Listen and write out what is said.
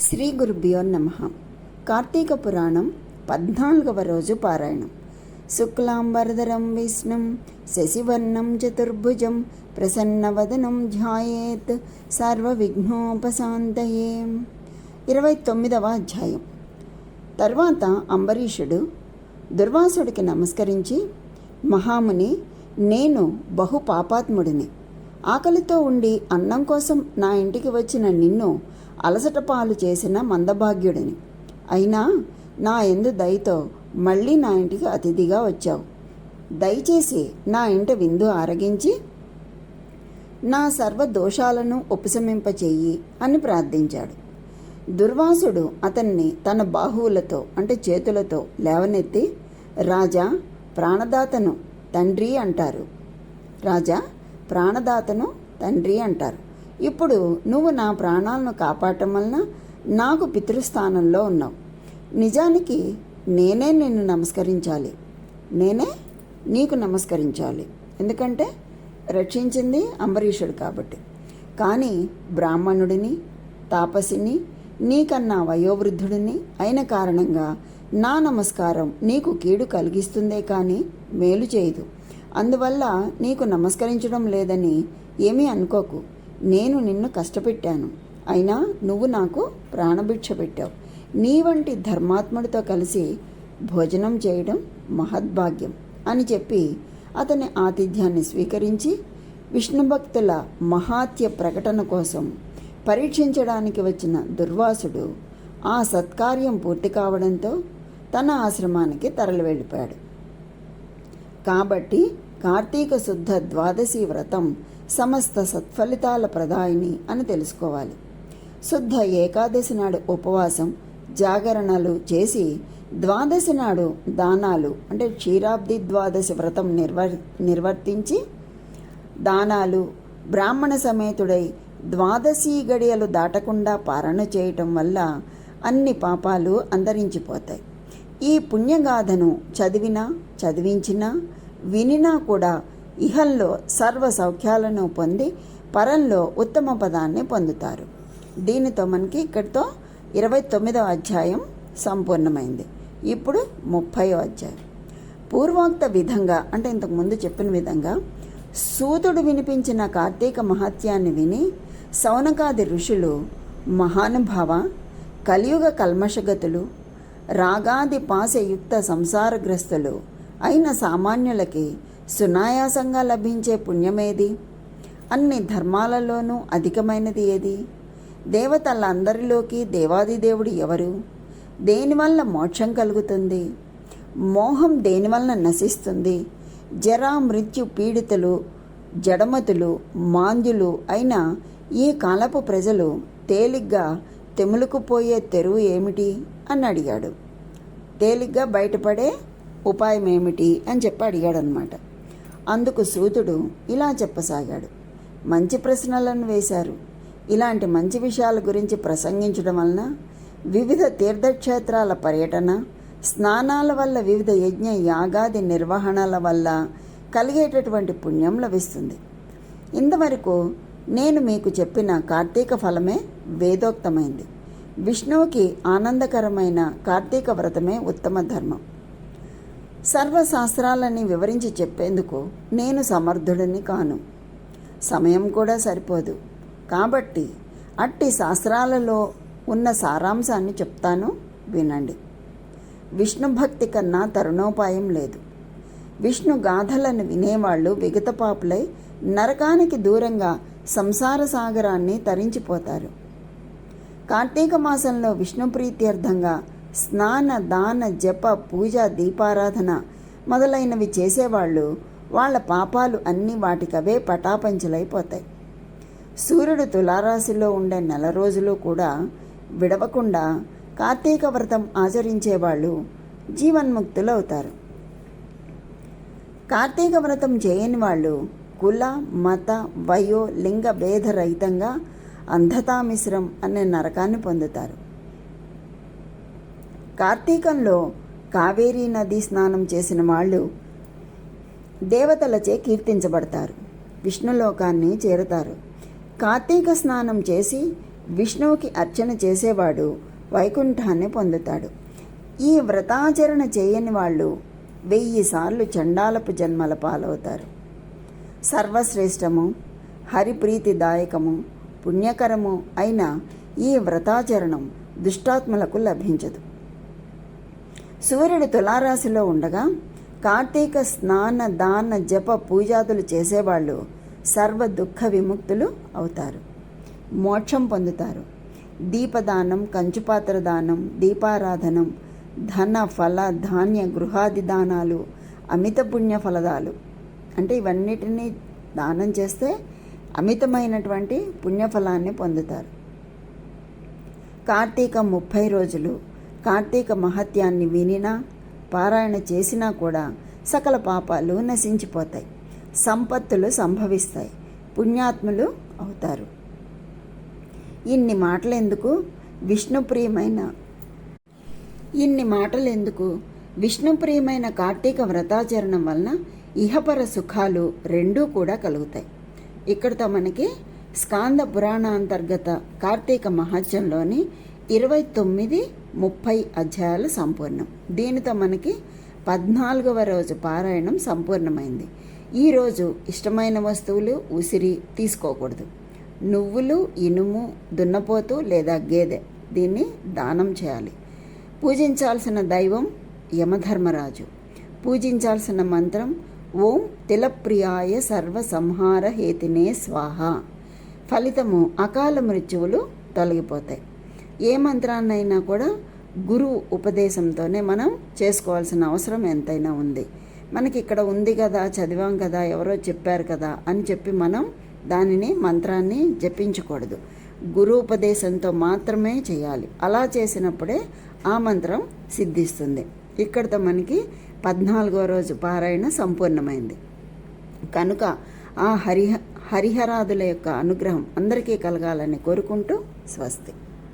శ్రీ గురుభ్యో నమ. కార్తీక పురాణం పద్నాలుగవ రోజు పారాయణం. శుక్లాంబరధరం విష్ణుం శశివర్ణం చతుర్భుజం ప్రసన్నవదనం ధ్యాయేత్ సర్వవిఘ్నోపశాంతయే. ఇరవై తొమ్మిదవ అధ్యాయం. తర్వాత అంబరీషుడు దుర్వాసుడికి నమస్కరించి మహాముని నేను బహు పాపాత్ముడిని. ఆకలితో ఉండి అన్నం కోసం నా ఇంటికి వచ్చిన నిన్ను అలసట పాలు చేసిన మందభాగ్యుడిని. అయినా నా ఎందు దయతో మళ్ళీ నా ఇంటికి అతిథిగా వచ్చావు. దయచేసి నా ఇంట విందు ఆరగించి నా సర్వ దోషాలను ఉపశమింపచేయి అని ప్రార్థించాడు. దుర్వాసుడు అతన్ని తన బాహువులతో అంటే చేతులతో లేవనెత్తి రాజా ప్రాణదాతను తండ్రి అంటారు. రాజా ప్రాణదాతను తండ్రి అంటారు. ఇప్పుడు నువ్వు నా ప్రాణాలను కాపాడటం వలన నాకు పితృస్థానంలో ఉన్నావు. నిజానికి నేనే నిన్ను నమస్కరించాలి. నేనే నీకు నమస్కరించాలి. ఎందుకంటే రక్షించింది అంబరీషుడు కాబట్టి. కానీ బ్రాహ్మణుడిని తాపసిని నీకన్నా వయోవృద్ధుడిని అయిన కారణంగా నా నమస్కారం నీకు కీడు కలిగిస్తుందే కానీ మేలు చేయదు. అందువల్ల నీకు నమస్కరించడం లేదని ఏమీ అనుకోకు. నేను నిన్ను కష్టపెట్టాను. అయినా నువ్వు నాకు ప్రాణభిక్ష పెట్టావు. నీ వంటి ధర్మాత్ముడితో కలిసి భోజనం చేయడం మహద్భాగ్యం అని చెప్పి అతని ఆతిథ్యాన్ని స్వీకరించి విష్ణుభక్తుల మహాత్య ప్రకటన కోసం పరీక్షించడానికి వచ్చిన దుర్వాసుడు ఆ సత్కార్యం పూర్తి కావడంతో తన ఆశ్రమానికి తరలి వెళ్ళిపోయాడు కాబట్టి కార్తీక శుద్ధ ద్వాదశి వ్రతం సమస్త సత్ఫలితాల ప్రదాయిని అని తెలుసుకోవాలి. శుద్ధ ఏకాదశి నాడు ఉపవాసం జాగరణలు చేసి ద్వాదశి నాడు దానాలు అంటే క్షీరాబ్ది ద్వాదశి వ్రతం నిర్వర్ నిర్వర్తించి దానాలు బ్రాహ్మణ సమేతుడై ద్వాదశి గడియలు దాటకుండా పారణ చేయటం వల్ల అన్ని పాపాలు అంతరించిపోతాయి. ఈ పుణ్యగాథను చదివినా చదివించినా వినినా కూడా ఇహంలో సర్వ సౌఖ్యాలను పొంది పరంలో ఉత్తమ పదాన్ని పొందుతారు. దీనితో మనకి ఇక్కడితో ఇరవై తొమ్మిదవ అధ్యాయం సంపూర్ణమైంది. ఇప్పుడు ముప్పైవ అధ్యాయం. పూర్వోక్త విధంగా అంటే ఇంతకుముందు చెప్పిన విధంగా సూతుడు వినిపించిన కార్తీక మహత్యాన్ని విని సౌనకాది ఋషులు మహానుభావ కలియుగ కల్మషగతులు రాగాది పాశయుక్త సంసారగ్రస్తులు అయిన సామాన్యులకి సునాయాసంగా లభించే పుణ్యమేది? అన్ని ధర్మాలలోనూ అధికమైనది ఏది? దేవతలందరిలోకి దేవాదిదేవుడు ఎవరు? దేనివల్ల మోక్షం కలుగుతుంది? మోహం దేనివలన నశిస్తుంది? జరా మృత్యు పీడితులు జడమతులు మాంద్యులు అయిన ఈ కాలపు ప్రజలు తేలిగ్గా తెములుకుపోయే తెరువు ఏమిటి? అని అడిగాడు. తేలిగ్గా బయటపడే ఉపాయం ఏమిటి అని చెప్పి అడిగాడనమాట అందుకు సూతుడు ఇలా చెప్పసాగాడు. మంచి ప్రశ్నలను వేశారు. ఇలాంటి మంచి విషయాల గురించి ప్రసంగించడం వలన వివిధ తీర్థక్షేత్రాల పర్యటన స్నానాల వల్ల వివిధ యజ్ఞ యాగాది నిర్వహణల వల్ల కలిగేటటువంటి పుణ్యం లభిస్తుంది. ఇంతవరకు నేను మీకు చెప్పిన కార్తీక ఫలమే వేదోక్తమైంది. విష్ణువుకి ఆనందకరమైన కార్తీక వ్రతమే ఉత్తమ ధర్మం. సర్వశాస్త్రాలని వివరించి చెప్పేందుకు నేను సమర్థుడిని కాను. సమయం కూడా సరిపోదు. కాబట్టి అట్టి శాస్త్రాలలో ఉన్న సారాంశాన్ని చెప్తాను వినండి. విష్ణు భక్తి కన్నా తరుణోపాయం లేదు. విష్ణు గాథలను వినేవాళ్ళు విగతపాపులై నరకానికి దూరంగా సంసార సాగరాన్ని తరించిపోతారు. కార్తీక మాసంలో విష్ణు ప్రీత్యర్థంగా స్నాన దాన జప పూజ దీపారాధన మొదలైనవి చేసేవాళ్ళు వాళ్ళ పాపాలు అన్నీ వాటికవే పటాపంచులైపోతాయి. సూర్యుడు తులారాశిలో ఉండే నెల రోజులు కూడా విడవకుండా కార్తీక వ్రతం ఆచరించేవాళ్ళు జీవన్ముక్తులవుతారు. కార్తీక వ్రతం చేయని వాళ్ళు కుల మత వయో లింగ భేదరహితంగా అంధతామిశ్రం అనే నరకాన్ని పొందుతారు. కార్తీకంలో కావేరీ నదీ స్నానం చేసిన వాళ్ళు దేవతలచే కీర్తించబడతారు విష్ణులోకాన్ని చేరుతారు. కార్తీక స్నానం చేసి విష్ణువుకి అర్చన చేసేవాడు వైకుంఠాన్ని పొందుతాడు. ఈ వ్రతాచరణ చేయని వాళ్ళు వెయ్యి సార్లు చండాలపు జన్మల పాలవుతారు. సర్వశ్రేష్టము హరిప్రీతిదాయకము పుణ్యకరము అయిన ఈ వ్రతాచరణం దుష్టాత్మలకు లభించదు. సూర్యుడు తులారాశిలో ఉండగా కార్తీక స్నాన దాన జప పూజాదులు చేసేవాళ్ళు సర్వ దుఃఖ విముక్తులు అవుతారు. మోక్షం పొందుతారు. దీపదానం కంచుపాత్ర దానం దీపారాధనం ధన ఫల ధాన్య గృహాది దానాలు అమిత పుణ్య ఫలదాలు. అంటే ఇవన్నిటినీ దానం చేస్తే అమితమైనటువంటి పుణ్యఫలాన్ని పొందుతారు. కార్తీక ముప్పై రోజులు కార్తీక మహత్యాన్ని వినినా పారాయణ చేసినా కూడా సకల పాపాలు నశించిపోతాయి. సంపత్తులు సంభవిస్తాయి. పుణ్యాత్ములు అవుతారు. ఇన్ని మాటలు ఎందుకు విష్ణుప్రియమైన ఇన్ని మాటలు ఎందుకు విష్ణుప్రియమైన కార్తీక వ్రతాచరణం వలన ఇహపర సుఖాలు రెండూ కూడా కలుగుతాయి. ఇక్కడితో మనకి స్కాంద పురాణాంతర్గత కార్తీక మహత్యంలోని ఇరవై తొమ్మిది ముప్పై అధ్యాయాలు సంపూర్ణం. దీనితో మనకి పద్నాలుగవ రోజు పారాయణం సంపూర్ణమైంది. ఈరోజు ఇష్టమైన వస్తువులు ఉసిరి తీసుకోకూడదు. నువ్వులు ఇనుము దున్నపోతు లేదా గేదె దీన్ని దానం చేయాలి. పూజించాల్సిన దైవం యమధర్మరాజు. పూజించాల్సిన మంత్రం ఓం తిలప్రియాయ సర్వ సంహార హేతినే స్వాహ. ఫలితము అకాల మృత్యువులు తొలగిపోతాయి. ఏ మంత్రాన్నైనా కూడా గురువు ఉపదేశంతోనే మనం చేసుకోవాల్సిన అవసరం ఎంతైనా ఉంది. మనకి ఇక్కడ ఉంది కదా చదివాం కదా ఎవరో చెప్పారు కదా అని చెప్పి మనం దానిని మంత్రాన్ని జపించకూడదు. గురు ఉపదేశంతో మాత్రమే చేయాలి. అలా చేసినప్పుడే ఆ మంత్రం సిద్ధిస్తుంది. ఇక్కడితో మనకి పద్నాలుగో రోజు పారాయణ సంపూర్ణమైంది. కనుక ఆ హరిహ హరిహరాదుల యొక్క అనుగ్రహం అందరికీ కలగాలని కోరుకుంటూ స్వస్తి.